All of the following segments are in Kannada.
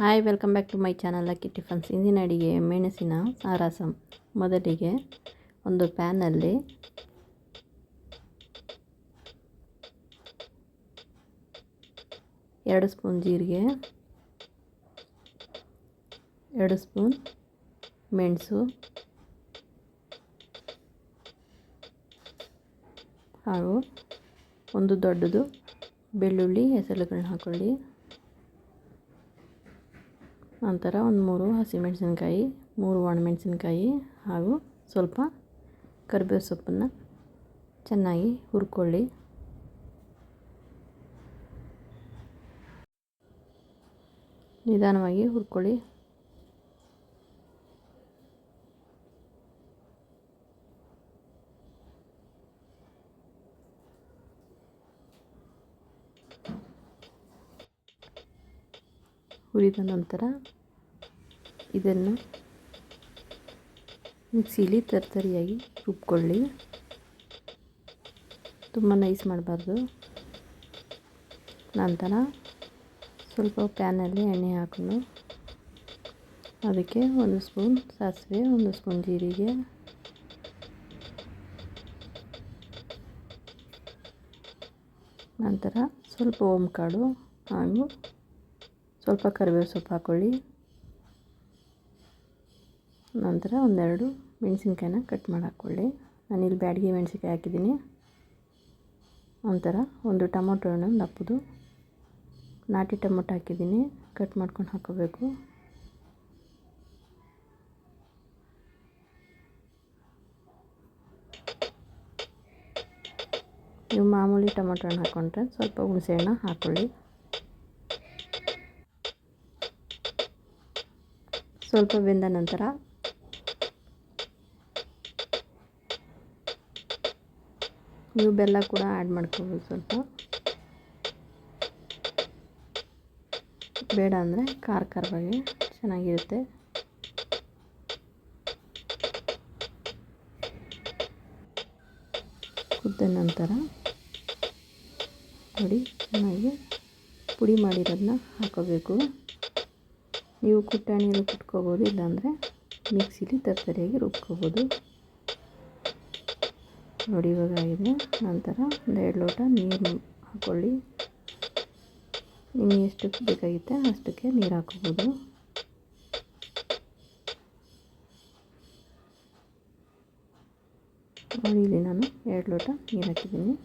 Hi, welcome back to my channel ಅಕ್ಕಿ ಟಿಫನ್ಸ್. ಇಂದಿನ ಅಡಿಗೆ ಮೆಣಸಿನ ಸಾರಾಸಂ. ಮೊದಲಿಗೆ ಒಂದು ಪ್ಯಾನಲ್ಲಿ ಎರಡು ಸ್ಪೂನ್ ಜೀರಿಗೆ, ಎರಡು ಸ್ಪೂನ್ ಮೆಣಸು, ಹಾಗೂ ಒಂದು ದೊಡ್ಡದು ಬೆಳ್ಳುಳ್ಳಿ ಹೆಸರುಗಳನ್ನ ಹಾಕ್ಕೊಳ್ಳಿ ನಂತರ ಒಂದು ಮೂರು ಹಸಿಮೆಣಸಿನ್ಕಾಯಿ ಮೂರು ಒಣಮೆಣಸಿನ್ಕಾಯಿ ಹಾಗೂ ಸ್ವಲ್ಪ ಕರಿಬೇವು ಸೊಪ್ಪನ್ನು ಚೆನ್ನಾಗಿ ಹುರ್ಕೊಳ್ಳಿ. ನಿಧಾನವಾಗಿ ಹುರ್ಕೊಳ್ಳಿ. ಹುರಿದ ನಂತರ ಇದನ್ನು ಮಿಕ್ಸಿಲಿ ತರ್ತರಿಯಾಗಿ ರುಬ್ಕೊಳ್ಳಿ. ತುಂಬ ನೈಸ್ ಮಾಡಬಾರ್ದು. ನಂತರ ಸ್ವಲ್ಪ ಪ್ಯಾನಲ್ಲಿ ಎಣ್ಣೆ ಹಾಕೊಂಡು ಅದಕ್ಕೆ ಒಂದು ಸ್ಪೂನ್ ಸಾಸಿವೆ, ಒಂದು ಸ್ಪೂನ್ ಜೀರಿಗೆ. ನಂತರ ಸ್ವಲ್ಪ ಓಂಕಾಳು ಹಾಗೂ ಸ್ವಲ್ಪ ಕರಿಬೇವು ಸೊಪ್ಪು ಹಾಕ್ಕೊಳ್ಳಿ ನಂತರ ಒಂದೆರಡು ಮೆಣಸಿನ್ಕಾಯಿನ ಕಟ್ ಮಾಡಿ ಹಾಕ್ಕೊಳ್ಳಿ ನಾನಿಲ್ಲಿ ಬ್ಯಾಡಿಗೆ ಮೆಣಸಿನ್ಕಾಯಿ ಹಾಕಿದ್ದೀನಿ. ಒಂಥರ ಒಂದು ಟೊಮೊಟೊ ಹಣ್ಣು ದಪ್ಪದು ನಾಟಿ ಟೊಮೊಟೊ ಹಾಕಿದ್ದೀನಿ. ಕಟ್ ಮಾಡ್ಕೊಂಡು ಹಾಕೋಬೇಕು. ನೀವು ಮಾಮೂಲಿ ಟೊಮೊಟೊ ಹಣ್ಣು ಹಾಕ್ಕೊಂಡ್ರೆ ಸ್ವಲ್ಪ ಹುಣಸೆ ಹಣ್ಣು ಹಾಕ್ಕೊಳ್ಳಿ ಸ್ವಲ್ಪ ಬೆಂದ ನಂತರ. ನೀವು ಬೆಲ್ಲ ಕೂಡ ಆ್ಯಡ್ ಮಾಡ್ಕೋಬೋದು ಸ್ವಲ್ಪ. ಬೇಡ ಅಂದರೆ ಖಾರ ಖಾರವಾಗಿ ಚೆನ್ನಾಗಿರುತ್ತೆ. ಕುದ್ದ ನಂತರ ಪುಡಿ ಚೆನ್ನಾಗಿ ಪುಡಿ ಮಾಡಿರೋದನ್ನ ಹಾಕೋಬೇಕು. ನೀವು ಕುಟ್ಟಾಣಿಯಲ್ಲಿ ಕುಟ್ಕೋಬೋದು, ಇಲ್ಲಾಂದರೆ ಮಿಕ್ಸಿಲಿ ತರಕಾರಿಯಾಗಿ ರುಬ್ಕೋಬೋದು. ನೋಡಿ ಇವಾಗ ಆಗಿದೆ. ನಂತರ ಒಂದು ಎರಡು ಲೋಟ ನೀರು ಹಾಕ್ಕೊಳ್ಳಿ ನಿಮಗೆ ಎಷ್ಟು ಬೇಕಾಗಿತ್ತೆ ಅಷ್ಟಕ್ಕೆ ನೀರು ಹಾಕ್ಕೋಬೋದು. ನೋಡಿ, ಇಲ್ಲಿ ನಾನು ಎರಡು ಲೋಟ ನೀರು ಹಾಕಿದ್ದೀನಿ.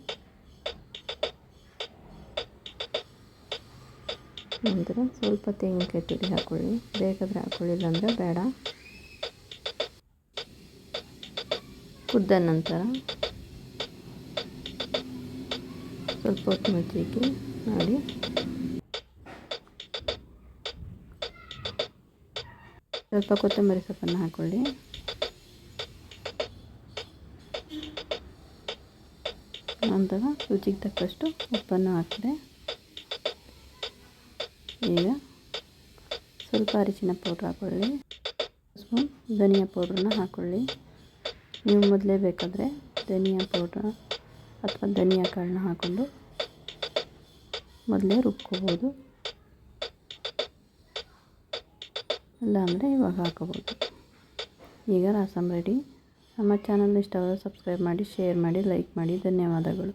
ನಂತರ ಸ್ವಲ್ಪ ತೆಂಗಿನಕಾಯಿ ತುರಿ ಹಾಕ್ಕೊಳ್ಳಿ ಬೇಕಾದರೆ ಹಾಕ್ಕೊಳ್ಳಿಲ್ಲ ಅಂದರೆ ಬೇಡ. ಕುದ್ದ ನಂತರ ಸ್ವಲ್ಪ ಹೊತ್ತು ಮಜ್ಜಿಗೆ ಮಾಡಿ. ಸ್ವಲ್ಪ ಕೊತ್ತಂಬರಿ ಸೊಪ್ಪನ್ನು ಹಾಕ್ಕೊಳ್ಳಿ ನಂತರ ರುಚಿಗೆ ತಕ್ಕಷ್ಟು ಉಪ್ಪನ್ನು ಹಾಕಿದೆ ಈಗ ಸ್ವಲ್ಪ ಅರಿಶಿನ ಪೌಡ್ರ್ ಹಾಕ್ಕೊಳ್ಳಿ ಸ್ಪೂನ್ ಧನಿಯಾ ಪೌಡ್ರನ್ನ ಹಾಕ್ಕೊಳ್ಳಿ ನೀವು ಮೊದಲೇ ಬೇಕಾದರೆ ಧನಿಯಾ ಪೌಡ್ರ್ ಅಥವಾ ಧನಿಯಾ ಕಾಳನ್ನ ಹಾಕ್ಕೊಂಡು ಮೊದಲೇ ರುಬ್ಕೋಬೋದು. ಇಲ್ಲಾಂದರೆ ಇವಾಗ ಹಾಕೋಬೋದು. ಈಗ ರಸಮ್ ರೆಡಿ ನಮ್ಮ ಚಾನಲ್ ಇಷ್ಟವಾದ ಸಬ್ಸ್ಕ್ರೈಬ್ ಮಾಡಿ ಶೇರ್ ಮಾಡಿ ಲೈಕ್ ಮಾಡಿ. ಧನ್ಯವಾದಗಳು.